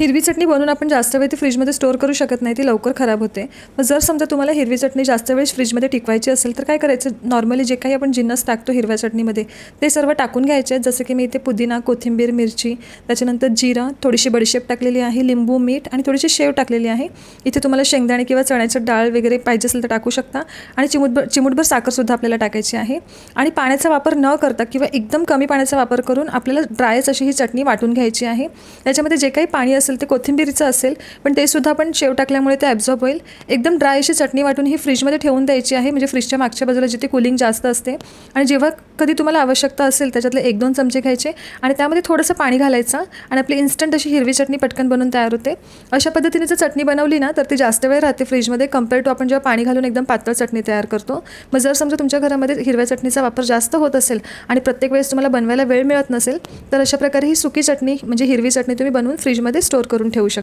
हिरवी चटणी बनवून आपण जास्त वेळ ती फ्रीजमध्ये स्टोअर करू शकत नाही ती लवकर खराब होते. मग जर समजा तुम्हाला हिरवी चटणी जास्त वेळ फ्रीजमध्ये टिकवायची असेल तर काय करायचं? नॉर्मली जे काही आपण जिन्नस टाकतो हिरव्या चटणीमध्ये ते सर्व टाकून घ्यायचे. आहेत जसं की मी इथे पुदिना कोथिंबीर मिरची त्याच्यानंतर जिरं थोडीशी बडीशेप टाकलेली आहे लिंबू मीठ आणि थोडीशी शेव टाकलेली आहे. इथे तुम्हाला शेंगदाणे किंवा चण्याचं डाळ वगैरे पाहिजे असेल तर टाकू शकता. आणि चिमुटभर चिमूटभर साखरसुद्धा आपल्याला टाकायची आहे. आणि पाण्याचा वापर न करता किंवा एकदम कमी पाण्याचा वापर करून आपल्याला ड्रायच अशी ही चटणी वाटून घ्यायची आहे. त्याच्यामध्ये जे काही पाणी असेल असेल ते कोथिंबीरीचं असेल पण ते सुद्धा आपण शेव टाकल्यामुळे ते ॲब्झॉर्ब होईल. एकदम ड्राय अशी चटणी वाटून ही फ्रीजमध्ये ठेवून द्यायची आहे. म्हणजे फ्रीजच्या मागच्या बाजूला जिथे कुलिंग जास्त असते. आणि जेव्हा कधी तुम्हाला आवश्यकता असेल त्याच्यातले एक दोन चमचे घ्यायचे. आणि त्यामध्ये थोडंसं पाणी घालायचं आणि आपली इन्स्टंट अशी हिरवी चटणी पटकन बनवून तयार होते. अशा पद्धतीने जर चटणी बनवली ना तर ती जास्त वेळ राहते फ्रीजमध्ये कंपेअर टू आपण जेव्हा पाणी घालून एकदम पातळ चटणी तयार करतो. मग जर समजा तुमच्या घरामध्ये हिरव्या चटणीचा वापर जास्त होत असेल आणि प्रत्येक वेळेस तुम्हाला बनवायला वेळ मिळत नसेल तर अशा प्रकारे ही सुकी चटणी म्हणजे हिरवी चटणी तुम्ही बनवून फ्रीजमध्ये स्टोअर करून ठेवू शकता.